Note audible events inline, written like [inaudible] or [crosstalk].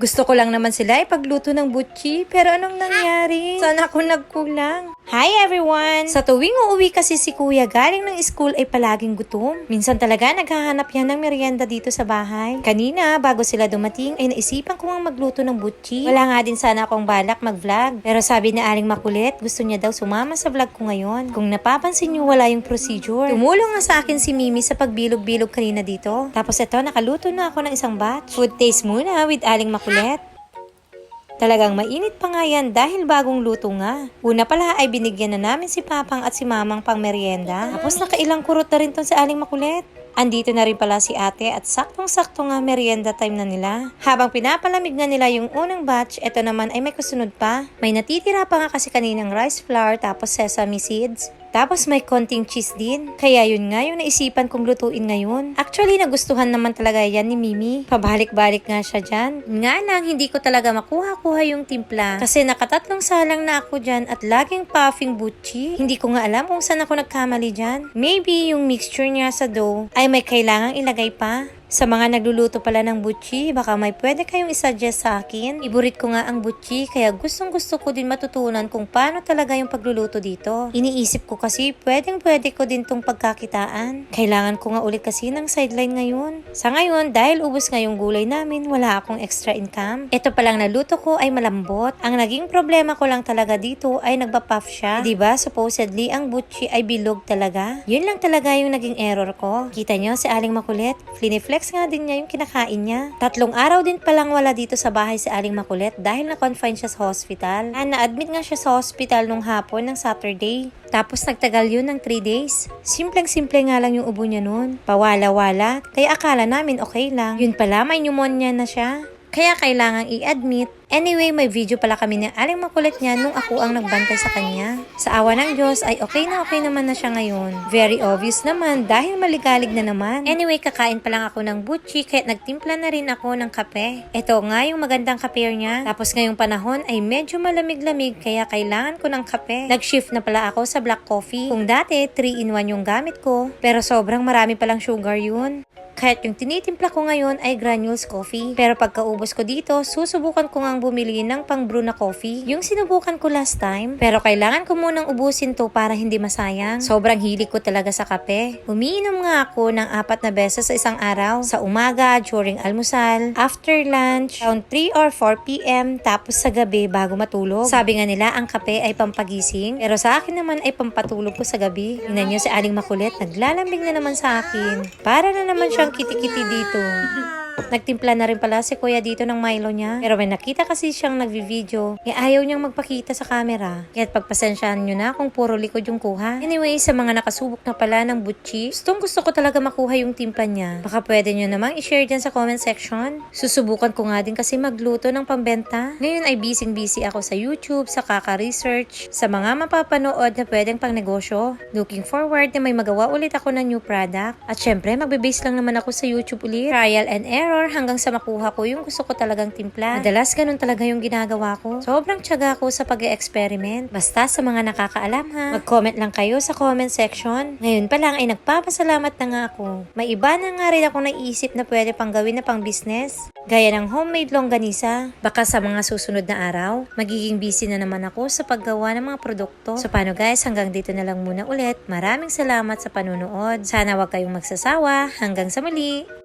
Gusto ko lang naman sila ipagluto ng butchi, pero anong nangyari? [laughs] Sana ako nagkulang. Hi everyone! Sa tuwing uuwi kasi si kuya galing ng school ay palaging gutom. Minsan talaga naghahanap yan ng merienda dito sa bahay. Kanina, bago sila dumating, ay naisipan ko ang magluto ng butchi. Wala nga din sana akong balak mag-vlog. Pero sabi ni Aling Makulit, gusto niya daw sumama sa vlog ko ngayon. Kung napapansin niyo, wala yung procedure. Tumulong nga sa akin si Mimi sa pagbilog-bilog kanina dito. Tapos ito, nakaluto na ako ng isang batch. Food taste muna with Aling Makulit. Talagang mainit pa nga yan dahil bagong luto nga. Una pala ay binigyan na namin si Papang at si Mamang pang merienda. Tapos nakailang kurot na rin ton sa aling makulit. Andito na rin pala si ate at saktong-sakto nga merienda time na nila. Habang pinapalamig na nila yung unang batch, eto naman ay may kusunod pa. May natitira pa nga kasi kaninang rice flour tapos sesame seeds. Tapos may konting cheese din. Kaya yun nga yung naisipan kong lutuin ngayon. Actually, nagustuhan naman talaga yan ni Mimi. Pabalik-balik nga siya dyan. Nga lang, hindi ko talaga makuha-kuha yung timpla. Kasi nakatatlong salang na ako dyan at laging puffing butchi. Hindi ko nga alam kung saan ako nagkamali dyan. Maybe yung mixture niya sa dough ay may kailangang ilagay pa. Sa mga nagluluto pala ng butchi, baka may pwede kayong isuggest sa akin. Iburit ko nga ang butchi, kaya gustong gusto ko din matutunan kung paano talaga yung pagluluto dito. Iniisip ko kasi pwedeng pwede ko din tong pagkakitaan. Kailangan ko nga ulit kasi ng sideline ngayon. Sa ngayon, dahil ubos nga yung gulay namin, wala akong extra income. Ito palang naluto ko ay malambot. Ang naging problema ko lang talaga dito ay nagpa-puff siya. ba Supposedly, ang butchi ay bilog talaga. Yun lang talaga yung naging error ko. Kita nyo si Aling Makulit, fliniflex nga din niya yung kinakain niya. Tatlong araw din palang wala dito sa bahay si Aling Makulit dahil na-confine siya sa hospital. Ah, na-admit nga siya sa hospital nung hapon ng Saturday. Tapos nagtagal yun ng 3 days. Simpleng-simple nga lang yung ubo niya nun. Pawala-wala. Kaya akala namin okay lang. Yun pala, may pneumonia na siya. Kaya kailangang i-admit. Anyway, may video pala kami ng aling makulit niya nung ako ang nagbantay sa kanya. Sa awa ng Diyos ay okay na okay naman na siya ngayon. Very obvious naman dahil maligalig na naman. Anyway, kakain pa lang ako ng butchi kaya nagtimpla na rin ako ng kape. Ito nga yung magandang kape niya. Tapos ngayong panahon ay medyo malamig-lamig kaya kailangan ko ng kape. Nag-shift na pala ako sa black coffee. Kung dati 3 in 1 yung gamit ko, pero sobrang marami palang sugar yun. Kahit yung tinitimpla ko ngayon ay granules coffee. Pero pagkaubos ko dito, susubukan ko ngang bumili ng pang brew na coffee. Yung sinubukan ko last time. Pero kailangan ko munang ubusin to para hindi masayang. Sobrang hilig ko talaga sa kape. Umiinom nga ako ng apat na beses sa isang araw. Sa umaga, during almusal, after lunch, around 3 or 4 p.m. Tapos sa gabi bago matulog. Sabi nga nila ang kape ay pampagising. Pero sa akin naman ay pampatulog ko sa gabi. Tingnan nyo si Aling Makulit, naglalambing na naman sa akin. Para na naman siyang kiti-kiti dito. Nagtimpla na rin pala si kuya dito ng Milo niya. Pero may nakita kasi siyang nagvi-video, eh ayaw niyang magpakita sa camera. Kaya't pagpasensyahan niyo na kung puro likod yung kuha. Anyway, sa mga nakasubok na pala ng butchi, gustong gusto ko talaga makuha yung timpla niya. Baka pwede niyo namang i-share dyan sa comment section. Susubukan ko nga din kasi magluto ng pambenta. Ngayon ay busy-busy ako sa YouTube, sa kaka-research, sa mga mapapanood na pwedeng pang negosyo. Looking forward na may magawa ulit ako ng new product. At syempre, magbe-base lang naman ako sa YouTube ulit. Trial and error hanggang sa makuha ko yung gusto ko talagang timpla. Madalas ganun talaga yung ginagawa ko. Sobrang tiyaga ko sa pag experiment Basta sa mga nakakaalam ha, mag-comment lang kayo sa comment section. Ngayon pa lang ay nagpapasalamat na nga ako. May iba na nga rin ako naisip na pwede pang gawin na pang business. Gaya ng homemade longganisa. Baka sa mga susunod na araw, magiging busy na naman ako sa paggawa ng mga produkto. So paano guys, hanggang dito na lang muna ulit. Maraming salamat sa panunood. Sana wag kayong magsasawa. Hanggang sa muli!